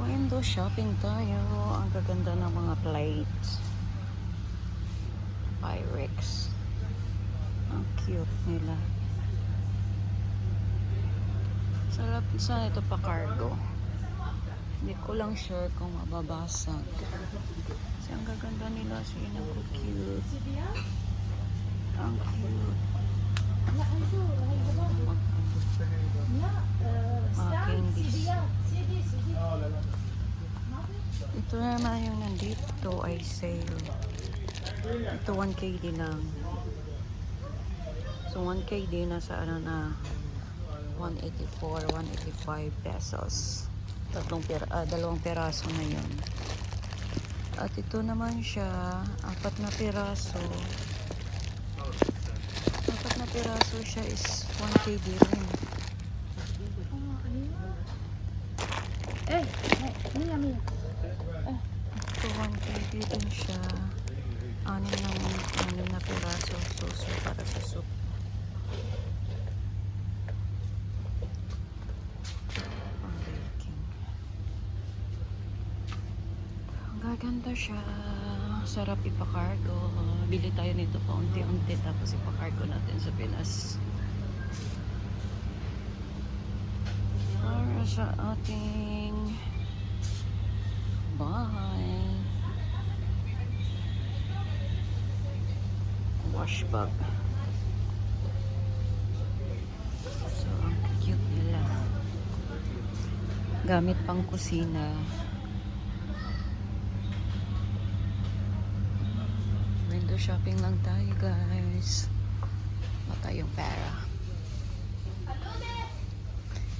Window shopping tayo. Ang gaganda ng mga plates. Pyrex. Ang cute nila. Sarap sa ito pa cargo. Hindi ko lang sure kung mababasag. Kasi ang gaganda nila. Sige na ko cute. Ang cute. Mga candies. Ito naman yung nandito ay sale. Ito 1KD lang. So 1KD na sa ano na 184, 185 pesos. Tatlong pera, ah, dalawang peraso na yun. At ito naman siya, apat na piraso. Apat na piraso siya is 1KD rin. Eh, Mia, Mia. Ito 1KD din siya. Anim na, anim na piraso suso para sa soup. Gaganda siya. Sarap ipakargo. Bili tayo nito pa unti-unti tapos ipakargo natin sa Pinas. Para sa ating bahay. Wash bag. So, ang cute nila. Gamit pang kusina. Window shopping lang tayo, guys. Wala tayong pera.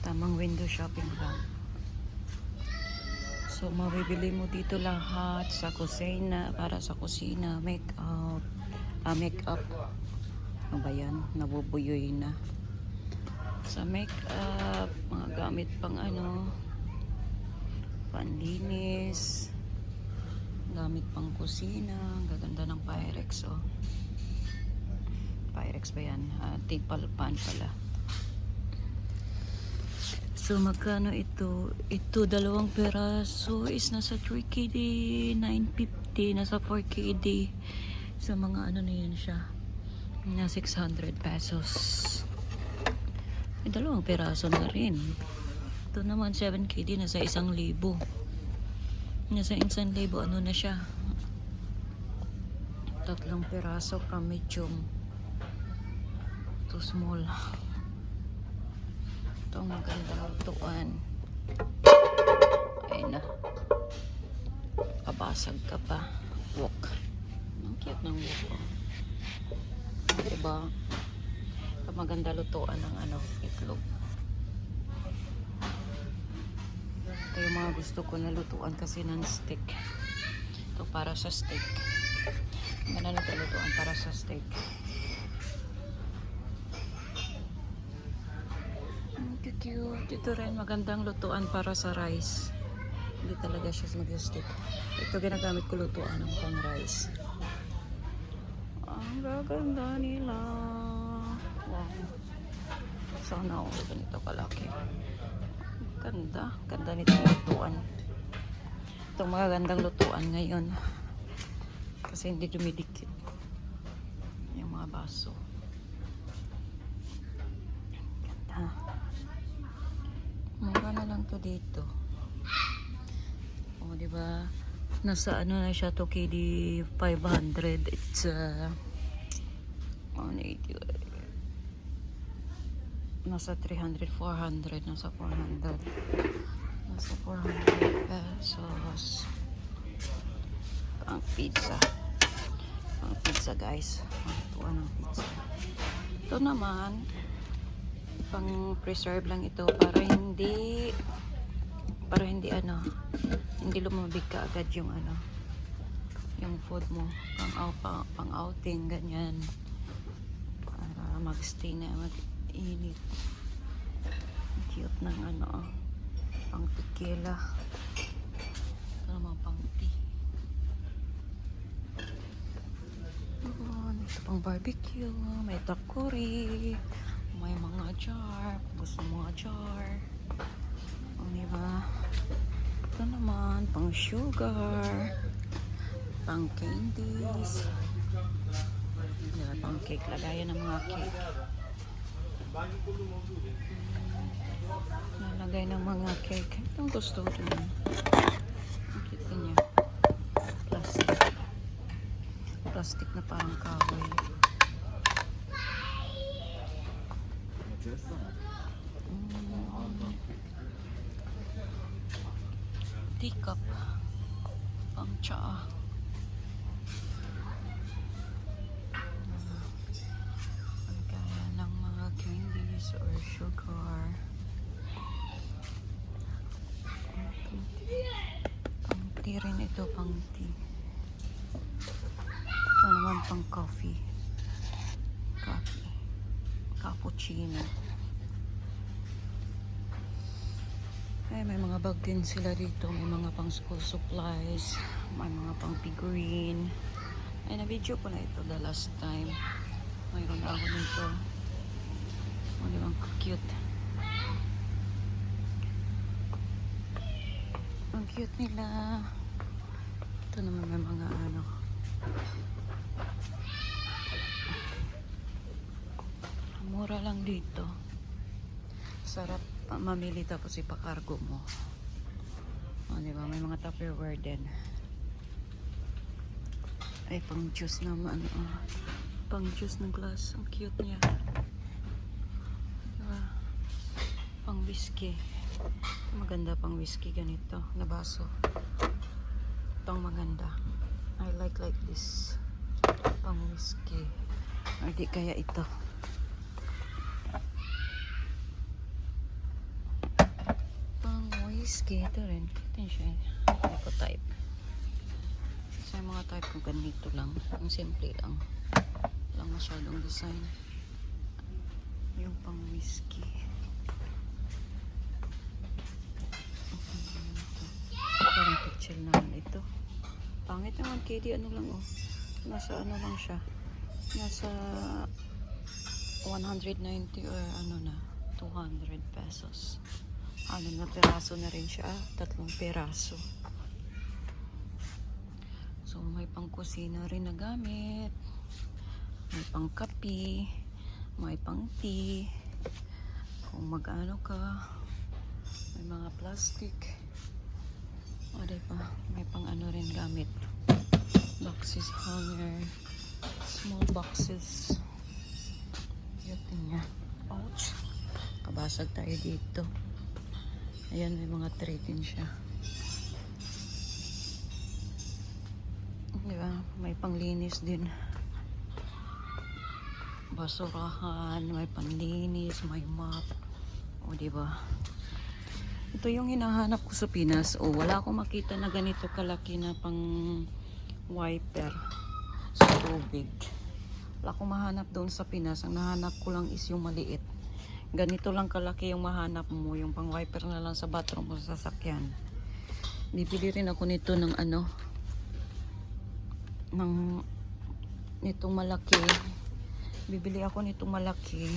Tamang window shopping lang. So, mabibili mo dito lahat sa kusina, para sa kusina, make-up, ah, make-up. Ano ba yan? Nabubuyoy na. Sa make-up, mga gamit pang ano, panlinis, gamit pang kusina, gaganda ng Pyrex, oh. Pyrex ba yan? Ah, tipal pan pala. So, magkano ito? Ito, dalawang peraso is nasa 3KD, 950, nasa 4KD. So, mga ano na yan siya. Na 600 pesos. May dalawang peraso na rin. Ito naman, 7KD, nasa isang libo. Nasa isang libo, ano na siya? Tatlong peraso from medium to small. Ito ang magandang lutuan. Ayun na. Kabasag ka pa. Wok. Cute ng. Oh. Diba? Ito maganda lutuan ng ano, itlog. Ito yung mga gusto ko na lutuan kasi non-stick. Ito para sa steak. Ganda nito lutuan para sa steak. Cute. Ito rin magandang lutuan para sa rice. Hindi talaga siya mag-stick. Ito ginagamit ko lutuan ng pang rice. Ang gaganda nila. Wow. Sana ako ganito kalaki. Ganda. Ganda nito lutuan. Itong mga gandang lutuan ngayon. Kasi hindi dumidikit. Yung mga baso. Ganda. Mura na lang to dito. O, di ba? Nasa ano na siya to KD 500. It's uh, 180. Nasa 300, 400, nasa 400. Nasa 400 pesos. Ang pizza. Ang pizza guys. Ang tuwa ng pizza. Ito naman, pang preserve lang ito para hindi para hindi ano hindi lumabig ka agad yung ano yung food mo pang, pang, pang outing ganyan magstay na mag init Ang cute ng ano oh. pang tequila. Ito naman pang tea. Ayan, ito pang barbecue may takuri may mga jar gusto mga jar. O diba? Ito pang sugar, pang candies, diba, pang cake, lagayan ng mga cake. Nalagay ng mga cake. Itong gusto ko. Ang cute niya. Plastic. Plastic na parang kahoy. Mm. Teacup. Pang tsaa. Candies or sugar. Pang tea rin ito, pang tea. Ito naman pang coffee. Coffee. Cappuccino. Ay, may mga bag din sila dito. May mga pang school supplies. May mga pang figurine. Ay, na-video ko na ito the last time. Mayroon ako nito. O, di ba? Cute. Ang cute nila. Ito naman may mga ano. Mura lang dito. Sarap pa mamili tapos ipakargo mo. O, di ba? May mga Tupperware din. Ay, pang juice naman. Oh. Pang juice ng glass. Ang cute niya. Di ba? Pang whiskey. Maganda pang whiskey ganito. Na baso. Itong maganda. I like like this. Pang whiskey. Or kaya ito. Pang whiskey. Ito rin. Ito siya. Hindi ko type. Sa mga type ko ganito lang. Ang simple lang. Walang masyadong design. Yung pang whiskey. Parang picture naman ito. Pangit naman, KD. Ano lang, oh. Nasa ano lang siya. Nasa 190 or ano na, 200 pesos. Ano na, peraso na rin siya. Ah, Tatlong peraso. So, may pang kusina rin na gamit. May pang kapi. May pang tea. Kung mag-ano ka. May mga plastic. O, diba? May pang ano rin gamit. Boxes, hanger. Small boxes. Cute niya. Ouch. Kabasag tayo dito. Ayan, may mga tray din siya. Di ba? May panglinis din. Basurahan, may panlinis, may mop. O, di ba? Ito yung hinahanap ko sa Pinas. O, wala akong makita na ganito kalaki na pang wiper sa tubig. Wala akong mahanap doon sa Pinas. Ang nahanap ko lang is yung maliit. Ganito lang kalaki yung mahanap mo. Yung pang wiper na lang sa bathroom mo sa sasakyan. Bibili rin ako nito ng ano, ng nitong malaki. Bibili ako nitong malaki.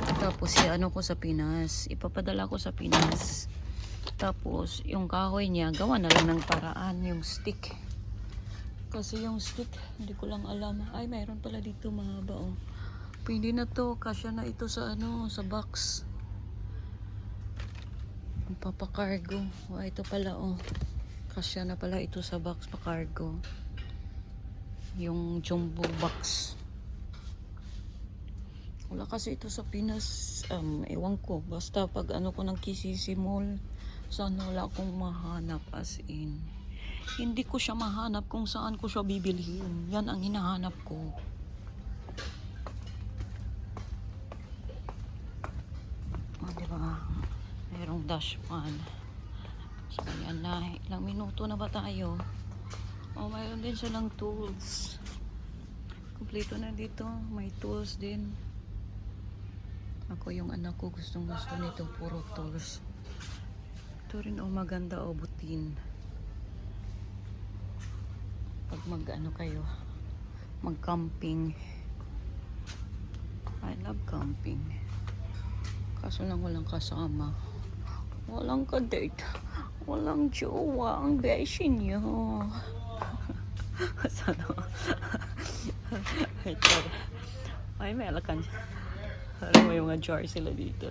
Tapos ano ko sa Pinas. Ipapadala ko sa Pinas. Tapos yung kahoy niya, gawa na lang ng paraan yung stick. Kasi yung stick, hindi ko lang alam. Ay, mayroon pala dito mahaba oh. Pwede na to, kasya na ito sa ano, sa box. Papakargo. Oh, ito pala oh. Kasya na pala ito sa box pa cargo. Yung jumbo box. Wala kasi ito sa Pinas. Um, ewan ko. Basta pag ano ko ng KCC Mall, sana wala akong mahanap as in. Hindi ko siya mahanap kung saan ko siya bibilhin. Yan ang hinahanap ko. O, diba? Merong dash pan. So, yan na. Ilang minuto na ba tayo? O, mayroon din silang tools. Kompleto na dito. May tools din. Ako yung anak ko gustong gusto nito puro tools. Ito rin oh maganda oh butin. Pag mag ano kayo mag camping. I love camping. Kaso lang walang kasama. Walang ka-date. Walang jowa ang beshi niyo. Sana. Ay, may alakan. Parang may mga jar sila dito.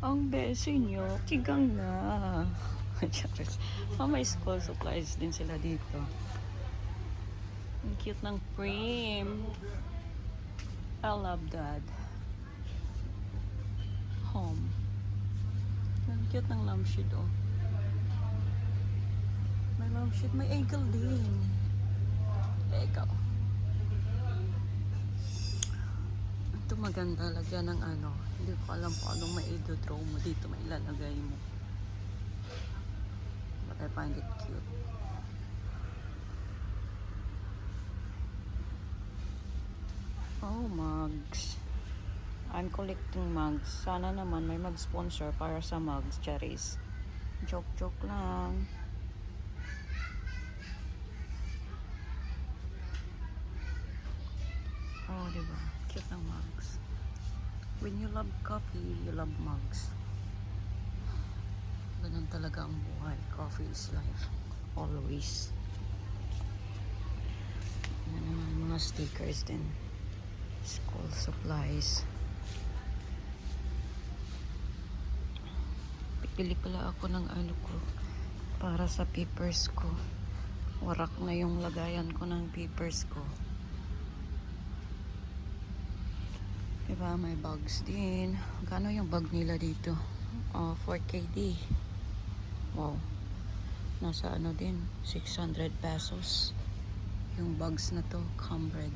Ang beshi niyo, tigang na. Oh, may school supplies din sila dito. Ang cute ng frame. I love that. Home. Ang cute ng lampshade, oh. May lampshade. May ankle din. Ikaw. Ito maganda. Lagyan ng ano. Hindi ko alam kung anong mai-draw mo dito. May ilalagay mo. But I find it cute. Oh, mugs. I'm collecting mugs. Sana naman may mag-sponsor para sa mugs, cherries. Joke-joke lang. Oh, diba? Cute ng mugs. When you love coffee, you love mugs. Ganun talaga ang buhay. Coffee is life. Always. Yan naman mga stickers din. School supplies. Pipili pala ako ng ano ko para sa papers ko. Warak na yung lagayan ko ng papers ko. Diba, may bags din. Kano yung bag nila dito? Oh, 4KD. Wow. Nasa ano din, 600 pesos. Yung bags na to, Cambred.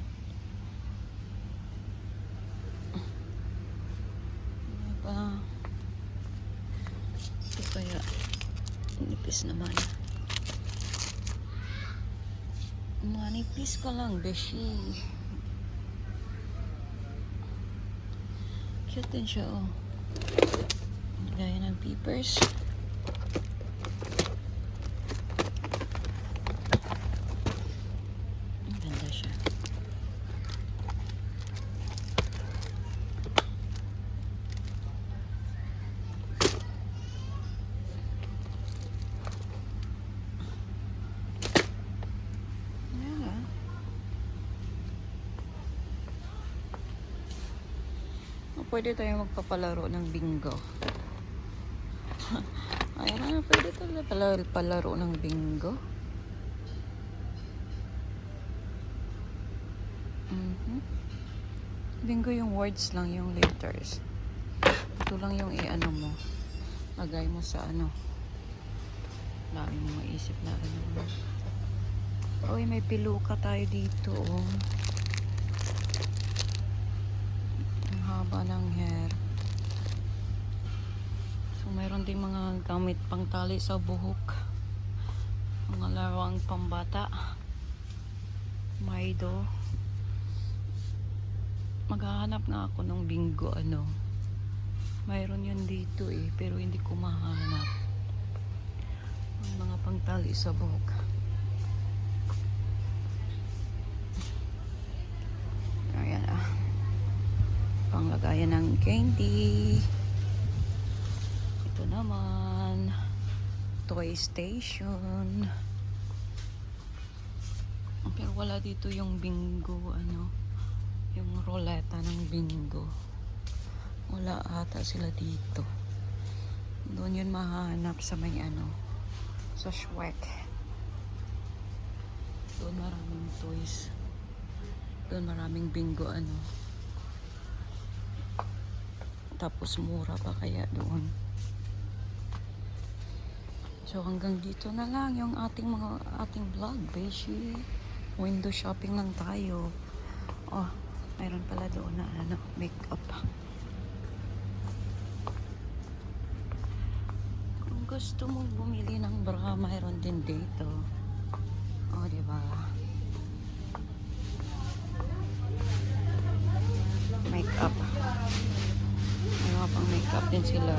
Diba? Ito kaya, nipis naman. Manipis ka lang, beshi. Cute din siya, oh. Gaya ng peepers. Ang ganda siya. Ayan, ah. Oh, Pwede tayo magpapalaro ng bingo. Ayan na, pwede tayo palaro, palaro ng bingo. Mhm. Bingo yung words lang, yung letters. Ito lang yung i-ano mo. Lagay mo sa ano. Dami mo maisip na ano. Uy, may piluka tayo dito, oh. Ang haba ng hair. So, mayroon ding mga gamit pang tali sa buhok. Mga laruang pambata. Maido. Maghahanap nga ako ng bingo, ano. Mayroon yun dito eh, pero hindi ko mahanap. Ang mga pangtali sa buhok. Ayan ah. Panglagayan ng candy. Ito naman. Toy station. Pero wala dito yung bingo, ano. Yung roleta ng bingo. Wala ata sila dito. Doon yun mahanap sa may ano. Sa Schweck. Doon maraming toys. Doon maraming bingo ano. Tapos mura pa kaya doon. So hanggang dito na lang yung ating mga ating vlog, beshi. Window shopping lang tayo. Oh, mayroon pala doon na ano, makeup. Kung gusto mong bumili ng bra, mayroon din dito. Pang-makeup din sila.